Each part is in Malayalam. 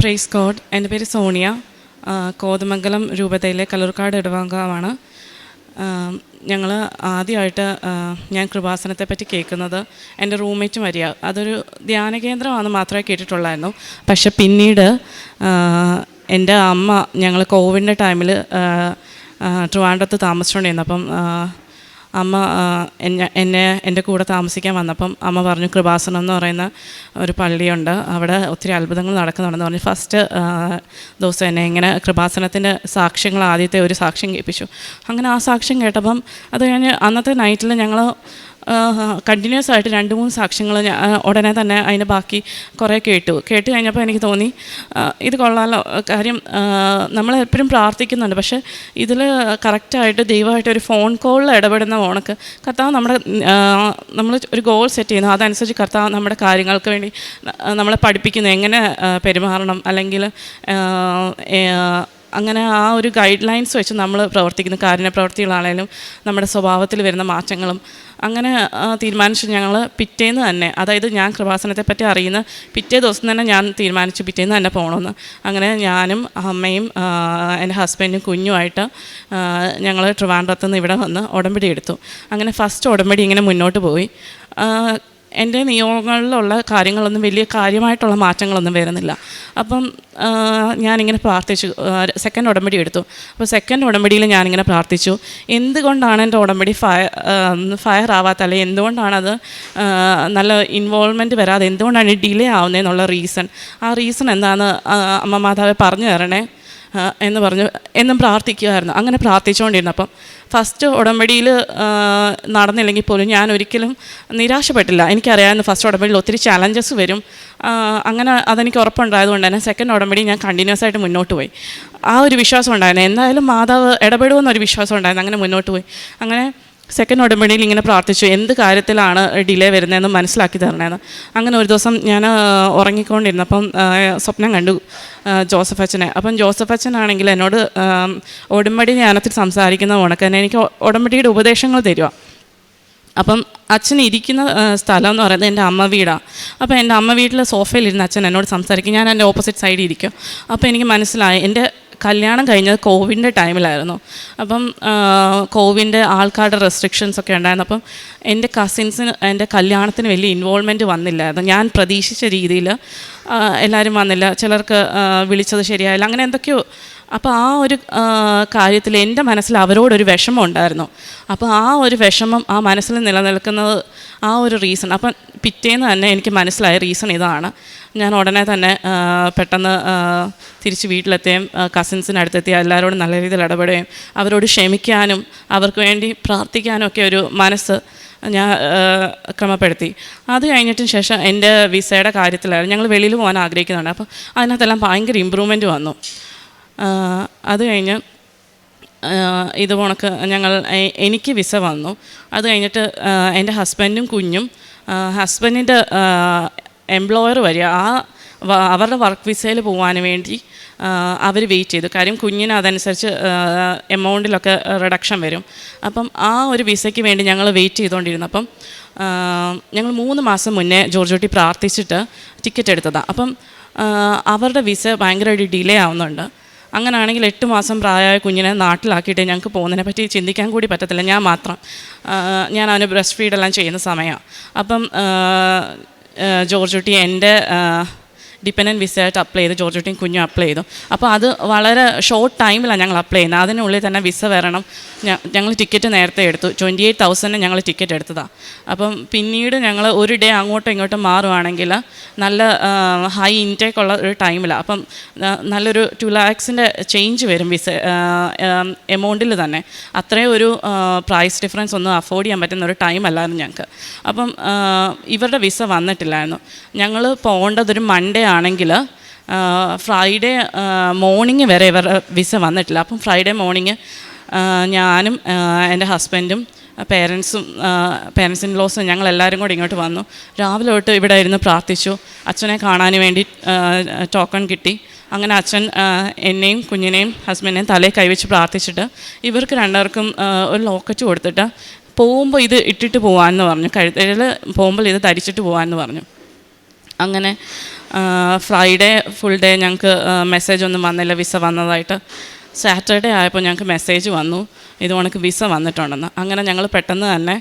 പ്രൈസ് കോഡ് എന്റെ പേര് സോണിയ. കോതമംഗലം രൂപതയിലെ കലൂർക്കാട് ഇടവാങ്കാവാണ് ഞങ്ങൾ ആദ്യമായിട്ട് ഞാൻ കൃപാസനത്തെ പറ്റി കേൾക്കുന്നത് എന്റെ റൂംമേറ്റ് വരിക അതൊരു ധ്യാന കേന്ദ്രമാണെന്ന് മാത്രമേ കേട്ടിട്ടുള്ളായിരുന്നു. പക്ഷെ പിന്നീട് എന്റെ അമ്മ ഞങ്ങൾ കോവിഡിന്റെ ടൈമിൽ ട്രിവാൻഡ്രത്ത് താമസിച്ചുകൊണ്ടിരുന്നു. അപ്പം അമ്മ എന്നെ എന്റെ കൂടെ താമസിക്കാൻ വന്നപ്പം അമ്മ പറഞ്ഞു കൃപാസനം എന്ന് പറയുന്ന ഒരു പള്ളിയുണ്ട്. അവിടെ ഒത്തിരി അത്ഭുതങ്ങൾ നടക്കുന്നുണ്ടെന്ന് പറഞ്ഞു. ഫസ്റ്റ് ദിവസം എന്നെ ഇങ്ങനെ കൃപാസനത്തിന്റെ സാക്ഷ്യങ്ങൾ ആദ്യത്തെ ഒരു സാക്ഷ്യം കേൾപ്പിച്ചു. അങ്ങനെ ആ സാക്ഷ്യം കേട്ടപ്പം അത് കഴിഞ്ഞ് അന്നത്തെ നൈറ്റിൽ ഞങ്ങൾ കണ്ടിന്യൂസ് ആയിട്ട് രണ്ട് മൂന്ന് സാക്ഷ്യങ്ങൾ ഉടനെ തന്നെ അതിന്റെ ബാക്കി കുറേ കേട്ടു. കേട്ട് കഴിഞ്ഞപ്പോൾ എനിക്ക് തോന്നി ഇത് കൊള്ളാലോ കാര്യം നമ്മൾ എപ്പോഴും പ്രാർത്ഥിക്കുന്നുണ്ട്. പക്ഷേ ഇതിൽ കറക്റ്റായിട്ട് ദൈവമായിട്ട് ഒരു ഫോൺ കോളിൽ ഇടപെടുന്ന ഓണക്ക് കർത്താവ് നമ്മുടെ നമ്മൾ ഒരു ഗോൾ സെറ്റ് ചെയ്യുന്നു. അതനുസരിച്ച് കർത്താവ് നമ്മുടെ കാര്യങ്ങൾക്ക് വേണ്ടി നമ്മളെ പഠിപ്പിക്കുന്നു. എങ്ങനെ പെരുമാറണം? അല്ലെങ്കിൽ അങ്ങനെ ആ ഒരു ഗൈഡ് ലൈൻസ് വെച്ച് നമ്മൾ പ്രവർത്തിക്കുന്ന കാരുണ്യ പ്രവർത്തികളാണേലും നമ്മുടെ സ്വഭാവത്തിൽ വരുന്ന മാറ്റങ്ങളും അങ്ങനെ തീരുമാനിച്ചു ഞങ്ങൾ പിറ്റേന്ന് തന്നെ അതായത് ഞാൻ കൃപാസനത്തെ പറ്റി അറിയുന്ന പിറ്റേ ദിവസം തന്നെ ഞാൻ തീരുമാനിച്ചു പിറ്റേന്ന് തന്നെ പോകണമെന്ന് അങ്ങനെ ഞാനും അമ്മയും എന്റെ ഹസ്ബൻഡും കുഞ്ഞുമായിട്ട് ഞങ്ങൾ ട്രിവാൻഡ്രത്ത് നിന്ന് ഇവിടെ വന്ന് ഉടമ്പടി എടുത്തു. അങ്ങനെ ഫസ്റ്റ് ഉടമ്പടി ഇങ്ങനെ മുന്നോട്ട് പോയി. എന്റെ നിയോഗങ്ങളിലുള്ള കാര്യങ്ങളൊന്നും വലിയ കാര്യമായിട്ടുള്ള മാറ്റങ്ങളൊന്നും വരുന്നില്ല. അപ്പം ഞാനിങ്ങനെ പ്രാർത്ഥിച്ചു. സെക്കൻഡ് ഉടമ്പടി എടുത്തു. അപ്പോൾ സെക്കൻഡ് ഉടമ്പടിയിൽ ഞാനിങ്ങനെ പ്രാർത്ഥിച്ചു. എന്തുകൊണ്ടാണ് എന്റെ ഉടമ്പടി ഫയർ ഫയർ ആവാത്ത അല്ലെങ്കിൽ എന്തുകൊണ്ടാണത് നല്ല ഇൻവോൾവ്മെന്റ് വരാതെ? എന്തുകൊണ്ടാണ് ഡിലേ ആവുന്നതെന്നുള്ള റീസൺ ആ റീസൺ എന്താണെന്ന് അമ്മ മാതാവ് പറഞ്ഞു തരണേ. എന്ന് പറഞ്ഞു എന്നും പ്രാർത്ഥിക്കുമായിരുന്നു അങ്ങനെ പ്രാർത്ഥിച്ചുകൊണ്ടിരുന്നു. പ്രാർത്ഥിച്ചുകൊണ്ടിരുന്നപ്പം ഫസ്റ്റ് ഉടമ്പടിയിൽ നടന്നില്ലെങ്കിൽ പോലും ഞാൻ ഒരിക്കലും നിരാശപ്പെട്ടില്ല. എനിക്കറിയാമായിരുന്നു ഫസ്റ്റ് ഉടമ്പടിയിൽ ഒത്തിരി ചലഞ്ചസ് വരും. അങ്ങനെ അതെനിക്ക് ഉറപ്പുണ്ടായതുകൊണ്ട് തന്നെ സെക്കൻഡ് ഉടമ്പടി ഞാൻ കണ്ടിന്യൂസ് ആയിട്ട് മുന്നോട്ട് പോയി. ആ ഒരു വിശ്വാസം ഉണ്ടായിരുന്നു. എന്തായാലും മാതാവ് ഇടപെടുമെന്നൊരു വിശ്വാസം ഉണ്ടായിരുന്നു. അങ്ങനെ മുന്നോട്ട് പോയി. അങ്ങനെ സെക്കൻഡ് ഉടമ്പടിയിൽ ഇങ്ങനെ പ്രാർത്ഥിച്ചു. എന്ത് കാര്യത്തിലാണ് ഡിലേ വരുന്നതെന്ന് മനസ്സിലാക്കി തരണേന്ന്. അങ്ങനെ ഒരു ദിവസം ഞാൻ ഉറങ്ങിക്കൊണ്ടിരുന്നു ഉറങ്ങിക്കൊണ്ടിരുന്നപ്പം സ്വപ്നം കണ്ടു ജോസഫ് അച്ഛനെ. അപ്പം ജോസഫ് അച്ഛനാണെങ്കിൽ എന്നോട് ഉടമ്പടി ധ്യാനത്തിൽ സംസാരിക്കുന്ന ഉണക്ക് തന്നെ എനിക്ക് ഉടമ്പടിയുടെ ഉപദേശങ്ങൾ തരുക അപ്പം അച്ഛൻ ഇരിക്കുന്ന സ്ഥലം എന്ന് പറയുന്നത് എന്റെ അമ്മ വീടാണ് അപ്പോൾ എന്റെ അമ്മ വീട്ടിൽ സോഫയിലിരുന്ന് അച്ഛൻ എന്നോട് സംസാരിക്കും. ഞാൻ എന്റെ ഓപ്പോസിറ്റ് സൈഡിൽ ഇരിക്കും. അപ്പോൾ എനിക്ക് മനസ്സിലായി എന്റെ കല്യാണം കഴിഞ്ഞത് കോവിഡിന്റെ ടൈമിലായിരുന്നു. അപ്പം കോവിഡിന്റെ ആൾക്കാരുടെ റെസ്ട്രിക്ഷൻസ് ഒക്കെ ഉണ്ടായിരുന്നു. അപ്പം എന്റെ കസിൻസിന് എന്റെ കല്യാണത്തിന് വലിയ ഇൻവോൾവ്മെന്റ് വന്നില്ലായിരുന്നു. ഞാൻ പ്രതീക്ഷിച്ച രീതിയിൽ എല്ലാവരും വന്നില്ല. ചിലർക്ക് വിളിച്ചത് ശരിയായില്ല. അങ്ങനെ എന്തൊക്കെയോ അപ്പോൾ ആ ഒരു കാര്യത്തിൽ എന്റെ മനസ്സിൽ അവരോടൊരു വിഷമം ഉണ്ടായിരുന്നു. അപ്പോൾ ആ ഒരു വിഷമം ആ മനസ്സിൽ നിലനിൽക്കുന്നത് ആ ഒരു റീസൺ അപ്പം പിറ്റേന്ന് തന്നെ എനിക്ക് മനസ്സിലായ റീസൺ ഇതാണ്. ഞാൻ ഉടനെ തന്നെ പെട്ടെന്ന് തിരിച്ച് വീട്ടിലെത്തുകയും കസിൻസിന് അടുത്തെത്തി എല്ലാവരോടും നല്ല രീതിയിൽ ഇടപെടുകയും അവരോട് ക്ഷമിക്കാനും അവർക്ക് വേണ്ടി പ്രാർത്ഥിക്കാനും ഒക്കെ ഒരു മനസ്സ് ഞാൻ ക്രമപ്പെടുത്തി. അത് കഴിഞ്ഞിട്ട് ശേഷം എന്റെ വിസയുടെ കാര്യത്തിലായിരുന്നു. ഞങ്ങൾ വെളിയിൽ പോകാൻ ആഗ്രഹിക്കുന്നുണ്ട്. അപ്പോൾ അതിനകത്തെല്ലാം ഭയങ്കര ഇമ്പ്രൂവ്മെന്റ് വന്നു. അത് കഴിഞ്ഞ് ഇത് കണക്ക് ഞങ്ങൾ എനിക്ക് വിസ വന്നു. അത് കഴിഞ്ഞിട്ട് എന്റെ ഹസ്ബൻഡും കുഞ്ഞും ഹസ്ബൻഡിന്റെ എംപ്ലോയർ വരിക ആ അവരുടെ വർക്ക് വിസയിൽ പോകാൻ വേണ്ടി അവർ വെയിറ്റ് ചെയ്തു. കാര്യം കുഞ്ഞിന് അതനുസരിച്ച് എമൗണ്ടിലൊക്കെ റിഡക്ഷൻ വരും. അപ്പം ആ ഒരു വിസയ്ക്ക് വേണ്ടി ഞങ്ങൾ വെയിറ്റ് ചെയ്തുകൊണ്ടിരുന്നു അപ്പം ഞങ്ങൾ മൂന്ന് മാസം മുന്നേ ജോർജോട്ടി പ്രാർത്ഥിച്ചിട്ട് ടിക്കറ്റ് എടുത്തതാണ് അപ്പം അവരുടെ വിസ ഭയങ്കരമായിട്ട് ഡിലേ ആവുന്നുണ്ട്. അങ്ങനെയാണെങ്കിൽ എട്ട് മാസം പ്രായമായ കുഞ്ഞിനെ നാട്ടിലാക്കിയിട്ട് ഞങ്ങൾക്ക് പോകുന്നതിനെ പറ്റി ചിന്തിക്കാൻ കൂടി പറ്റത്തില്ല. ഞാൻ മാത്രം. ഞാൻ അവന് ബ്രസ്റ്റ് ഫീഡെല്ലാം ചെയ്യുന്ന സമയമാണ് അപ്പം ആ, ആ, ജോർജ് കുട്ടി എന്റെ ഡിപ്പെൻഡന്റ് വിസ ആയിട്ട് അപ്ലൈ ചെയ്ത്. ജോർജ് കുട്ടിയും കുഞ്ഞും അപ്ലൈ ചെയ്തു. അപ്പോൾ അത് വളരെ ഷോർട്ട് ടൈമിലാണ് ഞങ്ങൾ അപ്ലൈ ചെയ്യുന്നത്. അതിനുള്ളിൽ തന്നെ വിസ വരണം. ഞങ്ങൾ ടിക്കറ്റ് നേരത്തെ എടുത്തു. ട്വന്റി എയ്റ്റ് തൗസൻഡിന് ഞങ്ങൾ ടിക്കറ്റ് എടുത്തതാണ് അപ്പം പിന്നീട് ഞങ്ങൾ ഒരു ഡേ അങ്ങോട്ടും ഇങ്ങോട്ടും മാറുവാണെങ്കിൽ നല്ല ഹൈ ഇൻടേക്ക് ഉള്ള ഒരു ടൈമിലാണ് അപ്പം നല്ലൊരു ടു ലാക്സിന്റെ ചേഞ്ച് വരും വിസ എമൗണ്ടിൽ തന്നെ. അത്രയും ഒരു പ്രൈസ് ഡിഫറൻസ് ഒന്നും അഫോർഡ് ചെയ്യാൻ പറ്റുന്ന ഒരു ടൈം അല്ലായിരുന്നു ഞങ്ങൾക്ക്. അപ്പം ഇവരുടെ വിസ വന്നിട്ടില്ലായിരുന്നു. ഞങ്ങൾ പോകേണ്ടതൊരു മൺഡേ ആണെങ്കിൽ ഫ്രൈഡേ മോർണിംഗ് വരെ ഇവരുടെ വിസ വന്നിട്ടില്ല. അപ്പം ഫ്രൈഡേ മോർണിംഗ് ഞാനും എന്റെ ഹസ്ബൻഡും പേരൻസും പേരൻസിൻ ലോസും ഞങ്ങൾ എല്ലാവരും കൂടി ഇങ്ങോട്ട് വന്നു. രാവിലെ തൊട്ട് ഇവിടെ ഇരുന്ന് പ്രാർത്ഥിച്ചു. അച്ഛനെ കാണാൻ വേണ്ടി ടോക്കൺ കിട്ടി. അങ്ങനെ അച്ഛൻ എന്നെയും കുഞ്ഞിനെയും ഹസ്ബൻഡിനെയും തലയിൽ കൈവച്ച് പ്രാർത്ഥിച്ചിട്ട് ഇവർക്ക് രണ്ടുപേർക്കും ഒരു ലോക്കറ്റ് കൊടുത്തിട്ട് പോകുമ്പോൾ ഇത് ഇട്ടിട്ട് പോകാമെന്ന് പറഞ്ഞു. കഴുത്തിൽ പോകുമ്പോൾ ഇത് ധരിച്ചിട്ട് പോകാമെന്ന് പറഞ്ഞു. അങ്ങനെ ഫ്രൈഡേ ഫുൾ ഡേ ഞങ്ങൾക്ക് മെസ്സേജ് ഒന്നും വന്നില്ല. വിസ വന്നതായിട്ട്. സാറ്റർഡേ ആയപ്പോൾ ഞങ്ങൾക്ക് മെസ്സേജ് വന്നു. ഇത് കണക്ക് വിസ വന്നിട്ടുണ്ടെന്ന്. അങ്ങനെ ഞങ്ങൾ പെട്ടെന്ന് തന്നെ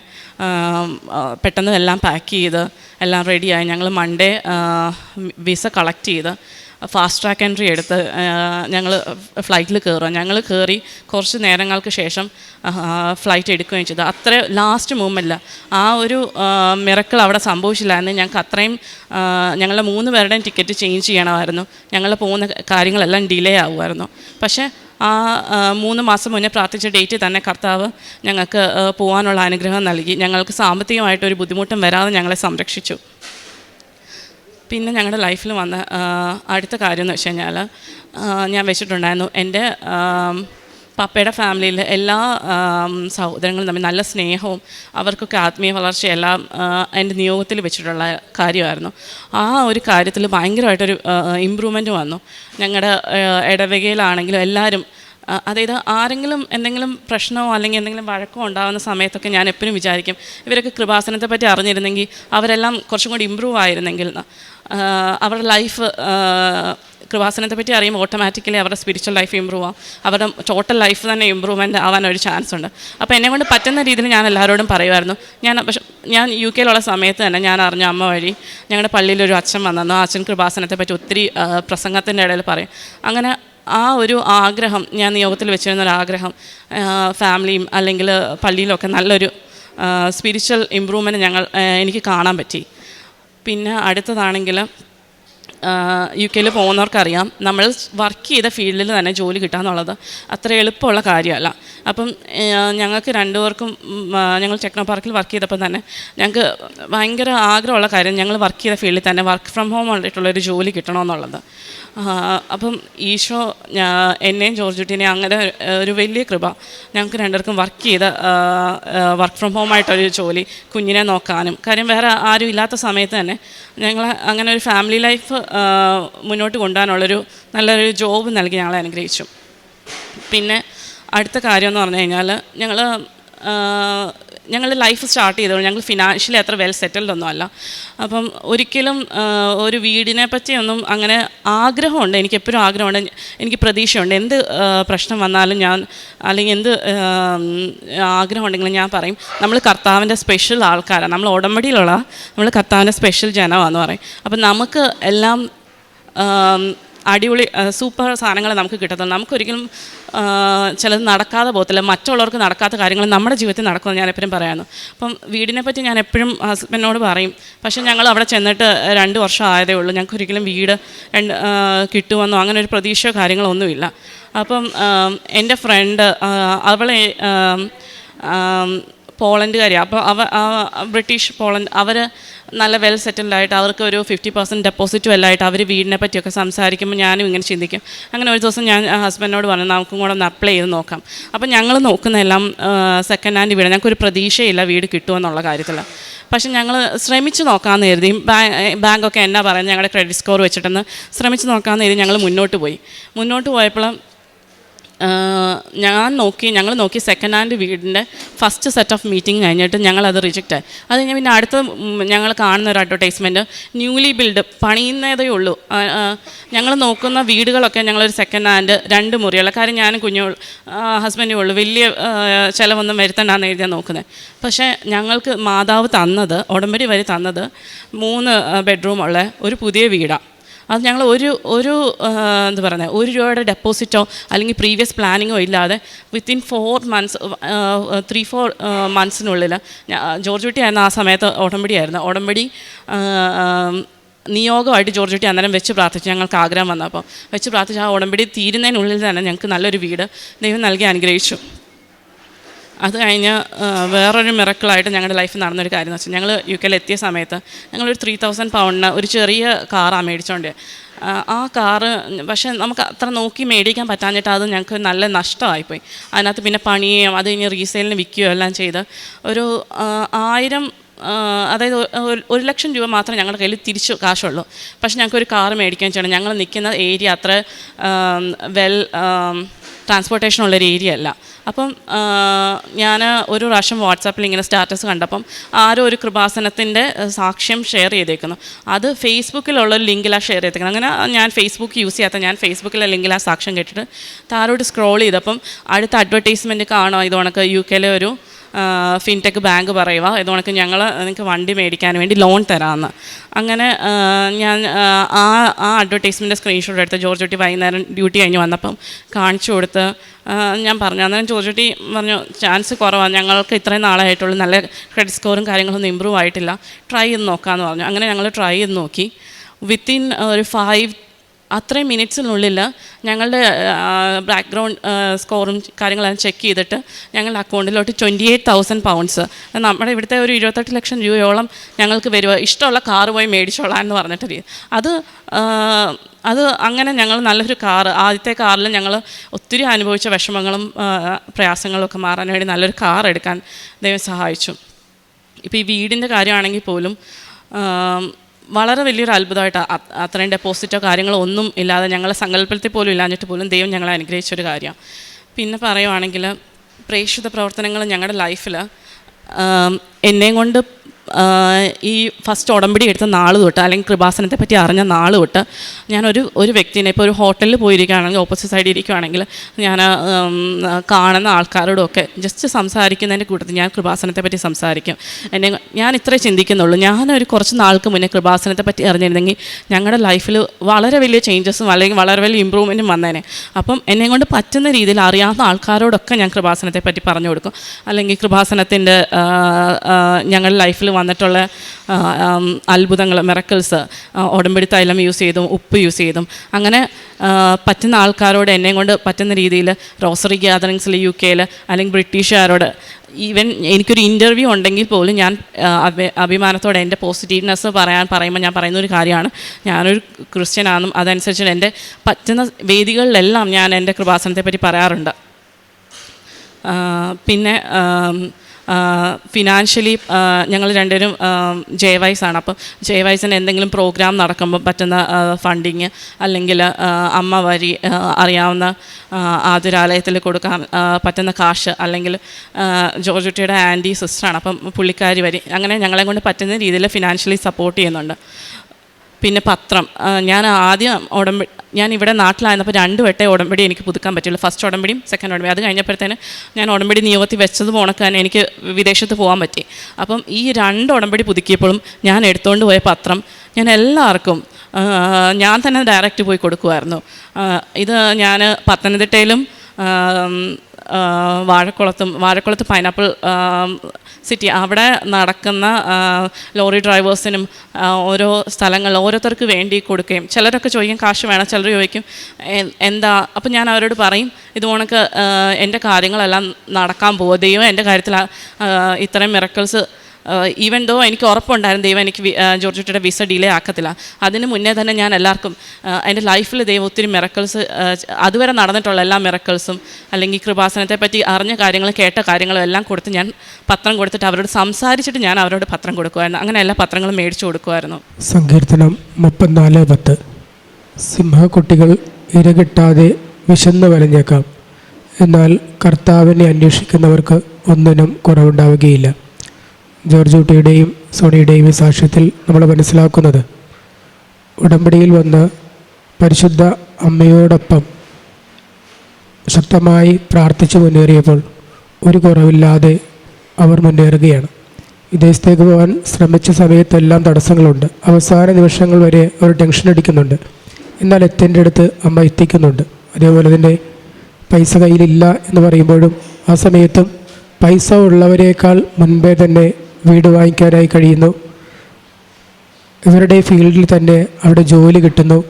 പെട്ടെന്ന് എല്ലാം പാക്ക് ചെയ്ത് എല്ലാം റെഡിയായി ഞങ്ങൾ മൺഡേ വിസ കളക്ട് ചെയ്ത് ഫാസ്റ്റ് ട്രാക്ക് എൻട്രി എടുത്ത് ഞങ്ങൾ ഫ്ലൈറ്റിൽ കയറുക ഞങ്ങൾ കയറി കുറച്ച് നേരങ്ങൾക്ക് ശേഷം ഫ്ലൈറ്റ് എടുക്കുകയും ചെയ്തു. അത്ര ലാസ്റ്റ് മൂമെന്റിൽ ആ ഒരു മിറക്കിൾ അവിടെ സംഭവിച്ചില്ലായിരുന്നു. ഞങ്ങൾക്ക് അത്രയും ഞങ്ങളുടെ മൂന്ന് പേരുടെയും ടിക്കറ്റ് ചേഞ്ച് ചെയ്യണമായിരുന്നു. ഞങ്ങൾ പോകുന്ന കാര്യങ്ങളെല്ലാം ഡിലേ ആവുമായിരുന്നു. പക്ഷേ ആ മൂന്ന് മാസം മുന്നേ പ്രാർത്ഥിച്ച ഡേറ്റിൽ തന്നെ കർത്താവ് ഞങ്ങൾക്ക് പോകാനുള്ള അനുഗ്രഹം നൽകി. ഞങ്ങൾക്ക് സാമ്പത്തികമായിട്ടൊരു ബുദ്ധിമുട്ടും വരാതെ ഞങ്ങളെ സംരക്ഷിച്ചു. പിന്നെ ഞങ്ങളുടെ ലൈഫിൽ വന്ന അടുത്ത കാര്യം എന്ന് വെച്ച് കഴിഞ്ഞാൽ ഞാൻ വെച്ചിട്ടുണ്ടായിരുന്നു. എന്റെ പപ്പയുടെ ഫാമിലിയിൽ എല്ലാ സഹോദരങ്ങളും തമ്മിൽ നല്ല സ്നേഹവും അവർക്കൊക്കെ ആത്മീയ വളർച്ചയെല്ലാം എന്റെ നിയോഗത്തിൽ വെച്ചിട്ടുള്ള കാര്യമായിരുന്നു. ആ ഒരു കാര്യത്തിൽ ഭയങ്കരമായിട്ടൊരു ഇമ്പ്രൂവ്മെന്റ് വന്നു. ഞങ്ങളുടെ ഇടവകയിലാണെങ്കിലും എല്ലാവരും അതായത് ആരെങ്കിലും എന്തെങ്കിലും പ്രശ്നമോ അല്ലെങ്കിൽ എന്തെങ്കിലും വഴക്കോ ഉണ്ടാകുന്ന സമയത്തൊക്കെ ഞാൻ എപ്പോഴും വിചാരിക്കും ഇവരൊക്കെ കൃപാസനത്തെ പറ്റി അറിഞ്ഞിരുന്നെങ്കിൽ അവരെല്ലാം കുറച്ചും കൂടി ഇമ്പ്രൂവ് ആയിരുന്നെങ്കിൽ അവരുടെ ലൈഫ് കൃപാസനത്തെ പറ്റി അറിയുമ്പോൾ ഓട്ടോമാറ്റിക്കലി അവരുടെ സ്പിരിച്വൽ ലൈഫ് ഇമ്പ്രൂവ് ആവും. അവരുടെ ടോട്ടൽ ലൈഫ് തന്നെ ഇമ്പ്രൂവ്മെന്റ് ആവാൻ ഒരു ചാൻസ് ഉണ്ട്. അപ്പോൾ എന്നെ കൊണ്ട് പറ്റുന്ന രീതിയിൽ ഞാൻ എല്ലാവരോടും പറയുമായിരുന്നു. ഞാൻ പക്ഷെ ഞാൻ യു കെയിലുള്ള സമയത്ത് തന്നെ ഞാൻ അറിഞ്ഞ അമ്മ വഴി ഞങ്ങളുടെ പള്ളിയിലൊരു അച്ഛൻ വന്നു ആ അച്ഛൻ കൃപാസനത്തെ പറ്റി ഒത്തിരി പ്രസംഗത്തിന്റെ ഇടയിൽ പറയും. അങ്ങനെ ആ ഒരു ആഗ്രഹം ഞാൻ നിയോഗത്തിൽ വെച്ചിരുന്ന ഒരു ആഗ്രഹം ഫാമിലിയും അല്ലെങ്കിൽ പള്ളിയിലൊക്കെ നല്ലൊരു സ്പിരിച്വൽ ഇമ്പ്രൂവ്മെന്റ് ഞങ്ങൾ എനിക്ക് കാണാൻ പറ്റി. പിന്നെ അടുത്തതാണെങ്കിൽ യു കെയിൽ പോകുന്നവർക്കറിയാം. നമ്മൾ വർക്ക് ചെയ്ത ഫീൽഡിൽ തന്നെ ജോലി കിട്ടുക എന്നുള്ളത് അത്ര എളുപ്പമുള്ള കാര്യമല്ല. അപ്പം ഞങ്ങൾക്ക് രണ്ടുപേർക്കും ഞങ്ങൾ ടെക്നോ പാർക്കിൽ വർക്ക് ചെയ്തപ്പോൾ തന്നെ ഞങ്ങൾക്ക് ഭയങ്കര ആഗ്രഹമുള്ള കാര്യം ഞങ്ങൾ വർക്ക് ചെയ്ത ഫീൽഡിൽ തന്നെ വർക്ക് ഫ്രം ഹോം ആയിട്ടുള്ളൊരു ജോലി കിട്ടണമെന്നുള്ളത്. അപ്പം ഈശോ എന്നെയും ജോർജുട്ടിനെയും അങ്ങനെ ഒരു വലിയ കൃപ ഞങ്ങൾക്ക് രണ്ടുപേർക്കും വർക്ക് ചെയ്ത വർക്ക് ഫ്രം ഹോം ആയിട്ടൊരു ജോലി കുഞ്ഞിനെ നോക്കാനും കാര്യം വേറെ ആരും ഇല്ലാത്ത സമയത്ത് തന്നെ ഞങ്ങൾ അങ്ങനെ ഒരു ഫാമിലി ലൈഫ് മുന്നോട്ട് കൊണ്ടുപോകാനുള്ളൊരു നല്ലൊരു ജോബ് നൽകി ഞങ്ങളെ അനുഗ്രഹിച്ചു. പിന്നെ അടുത്ത കാര്യം എന്ന് പറഞ്ഞു കഴിഞ്ഞാൽ ഞങ്ങൾ ഞങ്ങൾ ലൈഫ് സ്റ്റാർട്ട് ചെയ്തോളൂ. ഞങ്ങൾ ഫിനാൻഷ്യലി അത്ര വെൽ സെറ്റിൽഡ് ഒന്നും അല്ല. അപ്പം ഒരിക്കലും ഒരു വീടിനെ പറ്റിയൊന്നും അങ്ങനെ ആഗ്രഹമുണ്ട്. എനിക്ക് എപ്പോഴും ആഗ്രഹമുണ്ട്. എനിക്ക് പ്രതീക്ഷയുണ്ട്. എന്ത് പ്രശ്നം വന്നാലും ഞാൻ അല്ലെങ്കിൽ എന്ത് ആഗ്രഹം ഉണ്ടെങ്കിലും ഞാൻ പറയും നമ്മൾ കർത്താവിന്റെ സ്പെഷ്യൽ ആൾക്കാരാണ് നമ്മൾ ഉടമ്പടിയിലുള്ള നമ്മൾ കർത്താവിന്റെ സ്പെഷ്യൽ ജനമാണെന്ന് പറയും. അപ്പം നമുക്ക് എല്ലാം അടിപൊളി സൂപ്പർ സാധനങ്ങൾ നമുക്ക് കിട്ടത്തുള്ളൂ. നമുക്കൊരിക്കലും ചിലത് നടക്കാതെ പോകത്തില്ല. മറ്റുള്ളവർക്ക് നടക്കാത്ത കാര്യങ്ങൾ നമ്മുടെ ജീവിതത്തിൽ നടക്കുമെന്ന് ഞാൻ എപ്പോഴും പറയാമെന്ന് അപ്പം വീടിനെ പറ്റി ഞാൻ എപ്പോഴും ഹസ്ബൻഡിനോട് പറയും പക്ഷേ ഞങ്ങൾ അവിടെ ചെന്നിട്ട് രണ്ട് വർഷം ആയതേ ഉള്ളൂ. ഞങ്ങൾക്ക് ഒരിക്കലും വീട് രണ്ട് കിട്ടുമെന്നോ അങ്ങനെ ഒരു പ്രതീക്ഷയോ കാര്യങ്ങളോ ഒന്നുമില്ല. അപ്പം എന്റെ ഫ്രണ്ട് അവളെ പോളണ്ടുകാരി അപ്പോൾ അവ ബ്രിട്ടീഷ് പോളണ്ട് അവർ നല്ല വെൽ സെറ്റിൽഡ് ആയിട്ട് അവർക്ക് ഒരു ഫിഫ്റ്റി പെർസെന്റ് ഡെപ്പോസിറ്റും എല്ലാം ആയിട്ട് അവർ വീടിനെ പറ്റിയൊക്കെ സംസാരിക്കുമ്പോൾ ഞാനും ഇങ്ങനെ ചിന്തിക്കും. അങ്ങനെ ഒരു ദിവസം ഞാൻ ഹസ്ബൻഡിനോട് പറഞ്ഞു നമുക്കും കൂടെ ഒന്ന് അപ്ലൈ ചെയ്ത് നോക്കാം. അപ്പോൾ ഞങ്ങൾ നോക്കുന്നതെല്ലാം സെക്കൻഡ് ഹാൻഡ് വീട്. ഞങ്ങൾക്കൊരു പ്രതീക്ഷയില്ല വീട് കിട്ടുമെന്നുള്ള കാര്യത്തിൽ പക്ഷേ ഞങ്ങൾ ശ്രമിച്ചു നോക്കാമെന്ന് കരുതി. ബാങ്ക് ബാങ്കൊക്കെ എന്നാ പറയുന്നത് ഞങ്ങളുടെ ക്രെഡിറ്റ് സ്കോർ വെച്ചിട്ടെന്ന് ശ്രമിച്ചു നോക്കാമെന്ന് കരുതി ഞങ്ങൾ മുന്നോട്ട് പോയി. മുന്നോട്ട് പോയപ്പോൾ ഞാൻ നോക്കി ഞങ്ങൾ നോക്കി സെക്കൻഡ് ഹാൻഡ് വീടിന്റെ ഫസ്റ്റ് സെറ്റ് ഓഫ് മീറ്റിംഗ് കഴിഞ്ഞിട്ട് ഞങ്ങളത് റിജക്റ്റ് ആയി. അത് കഴിഞ്ഞ് പിന്നെ അടുത്ത ഞങ്ങൾ കാണുന്ന ഒരു അഡ്വർടൈസ്മെന്റ് ന്യൂലി ബിൽഡ് പണിയുന്നതേ ഉള്ളൂ. ഞങ്ങൾ നോക്കുന്ന വീടുകളൊക്കെ ഞങ്ങളൊരു സെക്കൻഡ് ഹാൻഡ് രണ്ട് മുറിയുള്ള കാര്യം ഞാനും കുഞ്ഞു ഹസ്ബൻഡും ഉള്ളൂ. വലിയ ചിലവൊന്നും വരുത്തണ്ടാന്ന് എഴുതിയാൽ നോക്കുന്നത്. പക്ഷേ ഞങ്ങൾക്ക് മാതാവ് തന്നത് ഉടമ്പടി വരെ തന്നത് മൂന്ന് ബെഡ്റൂമുള്ള ഒരു പുതിയ വീടാണ് അത് ഞങ്ങൾ ഒരു ഒരു എന്താ പറയുന്നത് ഒരു രൂപയുടെ ഡെപ്പോസിറ്റോ അല്ലെങ്കിൽ പ്രീവിയസ് പ്ലാനിങ്ങോ ഇല്ലാതെ within four months three four മന്ത്സിനുള്ളിൽ George Kutty ആയിരുന്നു ആ സമയത്ത് ഓടമ്പടി ആയിരുന്നു. ഓടമ്പടി നിയോഗമായിട്ട് ജോർജ് കുട്ടി അന്നേരം വെച്ച് പ്രാർത്ഥിച്ചു. ഞങ്ങൾക്ക് ആഗ്രഹം വന്നപ്പോൾ വെച്ച് പ്രാർത്ഥിച്ച്. ആ ഉടമ്പടി തീരുന്നതിനുള്ളിൽ തന്നെ ഞങ്ങൾക്ക് നല്ലൊരു വീട് ദൈവം നൽകി അനുഗ്രഹിച്ചു. അത് കഴിഞ്ഞ് വേറൊരു മിറക്കിളായിട്ട് ഞങ്ങളുടെ ലൈഫിൽ നടന്നൊരു കാര്യം എന്ന് വെച്ചാൽ ഞങ്ങൾ യു കെയിൽ എത്തിയ സമയത്ത് ഞങ്ങളൊരു ത്രീ തൗസൻഡ് പൗണ്ടിന് ഒരു ചെറിയ കാറാണ് മേടിച്ചോണ്ട് ആ, കാറ് പക്ഷേ നമുക്ക് അത്ര നോക്കി മേടിക്കാൻ പറ്റാഞ്ഞിട്ട് അത് ഞങ്ങൾക്ക് നല്ല നഷ്ടമായിപ്പോയി. അതിനകത്ത് പിന്നെ പണിയും അത് കഴിഞ്ഞ് റീസെയിലിന് വിൽക്കുകയോ എല്ലാം ചെയ്ത് ഒരു ആയിരം അതായത് ഒരു ലക്ഷം രൂപ മാത്രമേ ഞങ്ങളുടെ കയ്യിൽ തിരിച്ചു കാശുള്ളൂ. പക്ഷേ ഞങ്ങൾക്ക് ഒരു കാറ് മേടിക്കാൻ ചെയ്യണം. ഞങ്ങൾ നിൽക്കുന്ന ഏരിയ അത്ര വെൽ ട്രാൻസ്പോർട്ടേഷൻ ഉള്ളൊരു ഏരിയ അല്ല. അപ്പം ഞാൻ ഒരു പ്രാവശ്യം വാട്സാപ്പിൽ ഇങ്ങനെ സ്റ്റാറ്റസ് കണ്ടപ്പം ആരോ ഒരു കൃപാസനത്തിന്റെ സാക്ഷ്യം ഷെയർ ചെയ്തേക്കുന്നു. അത് ഫേസ്ബുക്കിലുള്ള ഒരു ലിങ്കിലാണ് ഷെയർ ചെയ്തേക്കുന്നത്. അങ്ങനെ ഞാൻ ഫേസ്ബുക്ക് യൂസ് ചെയ്യാത്ത ഞാൻ ഫേസ്ബുക്കിലെ ലിങ്കിൽ ആ സാക്ഷ്യം കേട്ടിട്ട് താരോട് സ്ക്രോൾ ചെയ്തപ്പം അടുത്ത അഡ്വർടൈസ്മെന്റ് കാണുമോ ഇത് കണക്ക് യു കെയിലെ ഒരു ഫിൻടെക് ബാങ്ക് പറയുക ഇത് കണക്ക് ഞങ്ങൾ നിങ്ങൾക്ക് വണ്ടി മേടിക്കാൻ വേണ്ടി ലോൺ തരാമെന്ന് അങ്ങനെ ഞാൻ ആ, ആ അഡ്വർടൈസ്മെന്റ് സ്ക്രീൻഷോട്ട് എടുത്ത് ജോർജ് കുട്ടി വൈകുന്നേരം ഡ്യൂട്ടി കഴിഞ്ഞ് വന്നപ്പം കാണിച്ചു കൊടുത്ത് ഞാൻ പറഞ്ഞു അന്നേരം ജോർജ് കുട്ടി പറഞ്ഞു ചാൻസ് കുറവാണ് ഞങ്ങൾക്ക് ഇത്രയും നാളായിട്ടുള്ളൂ നല്ല ക്രെഡിറ്റ് സ്കോറും കാര്യങ്ങളൊന്നും ഇമ്പ്രൂവ് ആയിട്ടില്ല. ട്രൈ ചെയ്ത് നോക്കാമെന്ന് പറഞ്ഞു. അങ്ങനെ ഞങ്ങൾ ട്രൈ ചെയ്ത് നോക്കി. വിത്തിൻ ഒരു ഫൈവ് അത്രയും മിനിറ്റ്സിനുള്ളിൽ ഞങ്ങളുടെ ബാക്ക്ഗ്രൗണ്ട് സ്കോറും കാര്യങ്ങളെല്ലാം ചെക്ക് ചെയ്തിട്ട് ഞങ്ങളുടെ അക്കൗണ്ടിലോട്ട് ട്വന്റി എയ്റ്റ് തൗസൻഡ് പൗണ്ട്സ് നമ്മുടെ ഇവിടുത്തെ ഒരു ഇരുപത്തെട്ട് ലക്ഷം രൂപയോളം ഞങ്ങൾക്ക് വരുക ഇഷ്ടമുള്ള കാറ് പോയി മേടിച്ചോളാം എന്ന് പറഞ്ഞിട്ട് അത് അത് അങ്ങനെ ഞങ്ങൾ നല്ലൊരു കാറ് ആദ്യത്തെ കാറിൽ ഞങ്ങൾ ഒത്തിരി അനുഭവിച്ച വിഷമങ്ങളും പ്രയാസങ്ങളും ഒക്കെ മാറാൻ വേണ്ടി നല്ലൊരു കാർ എടുക്കാൻ ദൈവം സഹായിച്ചു. ഇപ്പോൾ ഈ വീടിന്റെ കാര്യമാണെങ്കിൽ പോലും വളരെ വലിയൊരു അത്ഭുതമായിട്ട് അത്രയും ഡെപ്പോസിറ്റോ കാര്യങ്ങളോ ഒന്നും ഇല്ലാതെ ഞങ്ങളെ സങ്കല്പത്തിൽ പോലും ഇല്ലാഞ്ഞിട്ട് പോലും ദൈവം ഞങ്ങളെ അനുഗ്രഹിച്ചൊരു കാര്യമാണ് പിന്നെ പറയുവാണെങ്കിൽ പ്രേക്ഷിത പ്രവർത്തനങ്ങൾ ഞങ്ങളുടെ ലൈഫിൽ എന്നെയും കൊണ്ട് ഈ ഫസ്റ്റ് ഉടമ്പടി എടുത്ത നാൾ തൊട്ട് അല്ലെങ്കിൽ കൃപാസനത്തെ പറ്റി അറിഞ്ഞ നാൾ തൊട്ട് ഞാനൊരു ഒരു വ്യക്തിനെ ഇപ്പോൾ ഒരു ഹോട്ടലിൽ പോയിരിക്കുകയാണെങ്കിൽ ഓപ്പോസിറ്റ് സൈഡിൽ ഇരിക്കുകയാണെങ്കിൽ ഞാൻ കാണുന്ന ആൾക്കാരോടൊക്കെ ജസ്റ്റ് സംസാരിക്കുന്നതിന്റെ കൂട്ടത്തിൽ ഞാൻ കൃപാസനത്തെ പറ്റി സംസാരിക്കും. എന്നെ ഞാൻ ഇത്രേ ചിന്തിക്കുന്നുള്ളൂ. ഞാനൊരു കുറച്ച് നാൾക്ക് മുന്നേ കൃപാസനത്തെ പറ്റി അറിഞ്ഞിരുന്നെങ്കിൽ ഞങ്ങളുടെ ലൈഫിൽ വളരെ വലിയ ചേഞ്ചസും അല്ലെങ്കിൽ വളരെ വലിയ ഇമ്പ്രൂവ്മെന്റും വന്നേനെ. അപ്പം എന്നെ കൊണ്ട് പറ്റുന്ന രീതിയിൽ അറിയാവുന്ന ആൾക്കാരോടൊക്കെ ഞാൻ കൃപാസനത്തെ പറ്റി പറഞ്ഞു കൊടുക്കും. അല്ലെങ്കിൽ കൃപാസനത്തിന്റെ ഞങ്ങളുടെ ലൈഫിൽ വന്നിട്ടുള്ള അത്ഭുതങ്ങൾ മിറക്കിൾസ് ഉടമ്പടി തൈലം യൂസ് ചെയ്തും ഉപ്പ് യൂസ് ചെയ്തും. അങ്ങനെ പറ്റുന്ന ആൾക്കാരോട് എന്നെ കൊണ്ട് പറ്റുന്ന രീതിയിൽ റോസറി ഗ്യാതറിങ്സിൽ യു കെയിൽ അല്ലെങ്കിൽ ബ്രിട്ടീഷുകാരോട് ഈവൻ എനിക്കൊരു ഇന്റർവ്യൂ ഉണ്ടെങ്കിൽ പോലും ഞാൻ അഭി- അഭിമാനത്തോടെ എന്റെ പോസിറ്റീവ്നെസ് പറയാൻ പറയുമ്പോൾ ഞാൻ പറയുന്ന ഒരു കാര്യമാണ്. ഞാനൊരു ക്രിസ്ത്യനാണെന്നും അതനുസരിച്ച് എന്റെ പറ്റുന്ന വേദികളിലെല്ലാം ഞാൻ എന്റെ കൃപാസനത്തെപ്പറ്റി പറയാറുണ്ട്. പിന്നെ ഫിനാൻഷ്യലി ഞങ്ങൾ രണ്ടുപേരും ജെ ആണ്. അപ്പം ജെ വൈസിന് എന്തെങ്കിലും പ്രോഗ്രാം നടക്കുമ്പോൾ പറ്റുന്ന ഫണ്ടിങ് അല്ലെങ്കിൽ അമ്മ വഴി അറിയാവുന്ന ആതുരാലയത്തിൽ കൊടുക്കാൻ പറ്റുന്ന കാശ് അല്ലെങ്കിൽ ജോർജുട്ടിയുടെ ആന്റി സിസ്റ്ററാണ് അപ്പം പുള്ളിക്കാരി വരി അങ്ങനെ ഞങ്ങളെ കൊണ്ട് പറ്റുന്ന രീതിയിൽ ഫിനാൻഷ്യലി സപ്പോർട്ട് ചെയ്യുന്നുണ്ട്. പിന്നെ പത്രം. ഞാൻ ആദ്യം ഉടമ്പടി ഞാൻ ഇവിടെ നാട്ടിലായിരുന്നപ്പോൾ രണ്ട് വട്ടേ ഉടമ്പടി എനിക്ക് പുതുക്കാൻ പറ്റുള്ളൂ ഫസ്റ്റ് ഉടമ്പടിയും സെക്കൻഡ് ഉടമ്പടി അത് കഴിഞ്ഞപ്പോഴത്തേന് ഞാൻ ഉടമ്പടി നിയമത്തിൽ വെച്ചത് പോണക്കാൻ എനിക്ക് വിദേശത്ത് പോകാൻ പറ്റി. അപ്പം ഈ രണ്ട് ഉടമ്പടി പുതുക്കിയപ്പോഴും ഞാൻ എടുത്തുകൊണ്ട് പോയ പത്രം ഞാൻ എല്ലാവർക്കും ഞാൻ തന്നെ ഡയറക്റ്റ് പോയി കൊടുക്കുമായിരുന്നു ഇത് ഞാൻ പത്തനംതിട്ടയിലും വാഴക്കുളത്തും വാഴക്കുളത്ത് പൈനാപ്പിൾ സിറ്റി അവിടെ നടക്കുന്ന ലോറി ഡ്രൈവേഴ്സിനും ഓരോ സ്ഥലങ്ങളിൽ ഓരോരുത്തർക്ക് വേണ്ടി കൊടുക്കുകയും ചിലരൊക്കെ ചോദിക്കും കാശ് വേണം? ചിലർ ചോദിക്കും എന്താ? അപ്പം ഞാൻ അവരോട് പറയും ഇത് കണക്ക് എന്റെ കാര്യങ്ങളെല്ലാം നടക്കാൻ പോകും ദൈവം എന്റെ കാര്യത്തിൽ ഇത്രയും മിറക്കിൾസ് ഈവൻ ദോ എനിക്ക് ഉറപ്പുണ്ടായിരുന്നു ദൈവം എനിക്ക് വി- ആ, ജോർജ് കുട്ടിയുടെ വിസ ഡിലേ ആക്കത്തില്ല. അതിന് മുന്നേ തന്നെ ഞാൻ എല്ലാവർക്കും എന്റെ ലൈഫിൽ ദൈവം ഒത്തിരി മിറക്കിൾസ് അതുവരെ നടന്നിട്ടുള്ള എല്ലാ മിറക്കിൾസും അല്ലെങ്കിൽ കൃപാസനത്തെ പറ്റി അറിഞ്ഞ കാര്യങ്ങളും കേട്ട കാര്യങ്ങളും എല്ലാം കൊടുത്ത് ഞാൻ പത്രം കൊടുത്തിട്ട് അവരോട് സംസാരിച്ചിട്ട് ഞാൻ അവരോട് പത്രം കൊടുക്കുമായിരുന്നു. അങ്ങനെ എല്ലാ പത്രങ്ങളും മേടിച്ചു കൊടുക്കുമായിരുന്നു. സങ്കീർത്തനം മുപ്പത്തിനാല് പത്ത്. സിംഹക്കുട്ടികൾ ഇരകിട്ടാതെ വിശന്ന് വലഞ്ഞേക്കാം. എന്നാൽ കർത്താവിനെ അന്വേഷിക്കുന്നവർക്ക് ഒന്നിനും കുറവുണ്ടാവുകയില്ല. ജോർജ് കുട്ടിയുടെയും സോണിയുടെയും സാക്ഷ്യത്തിൽ നമ്മൾ മനസ്സിലാക്കുന്നത്. ഉടമ്പടിയിൽ വന്ന് പരിശുദ്ധ അമ്മയോടൊപ്പം ശക്തമായി പ്രാർത്ഥിച്ചു മുന്നേറിയപ്പോൾ ഒരു കുറവില്ലാതെ അവർ മുന്നേറുകയാണ്. വിദേശത്തേക്ക് പോകാൻ ശ്രമിച്ച സമയത്തെല്ലാം തടസ്സങ്ങളുണ്ട്. അവസാന നിമിഷങ്ങൾ വരെ അവർ ടെൻഷൻ അടിക്കുന്നുണ്ട്. എന്നാൽ എത്തേന്റെ അടുത്ത് അമ്മ എത്തിക്കുന്നുണ്ട്. അതേപോലെ തന്നെ പൈസ കയ്യിലില്ല എന്ന് പറയുമ്പോഴും ആ സമയത്തും പൈസ ഉള്ളവരേക്കാൾ മുൻപേ തന്നെ വീട് വാങ്ങിക്കാനായി കഴിയുന്നു. ഇവരുടെ ഫീൽഡിൽ തന്നെ അവിടെ ജോലി കിട്ടുന്നു.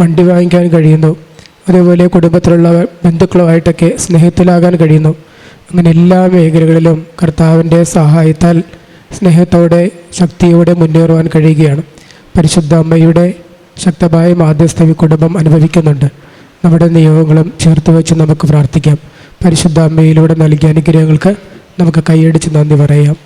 വണ്ടി വാങ്ങിക്കാൻ കഴിയുന്നു. അതേപോലെ കുടുംബത്തിലുള്ള ബന്ധുക്കളുമായിട്ടൊക്കെ സ്നേഹത്തിലാകാൻ കഴിയുന്നു. അങ്ങനെ എല്ലാ മേഖലകളിലും കർത്താവിന്റെ സഹായത്താൽ സ്നേഹത്തോടെ ശക്തിയോടെ മുന്നേറുവാൻ കഴിയുകയാണ്. പരിശുദ്ധ അമ്മയുടെ ശക്തമായ മാധ്യസ്ഥ കുടുംബം അനുഭവിക്കുന്നുണ്ട്. നമ്മുടെ നിയോഗങ്ങളും ചേർത്ത് വെച്ച് നമുക്ക് പ്രാർത്ഥിക്കാം. പരിശുദ്ധ അമ്മയിലൂടെ നൽകിയ അനുഗ്രഹങ്ങൾക്ക് നമുക്ക് കൈയടിച്ച് നന്ദി പറയാം.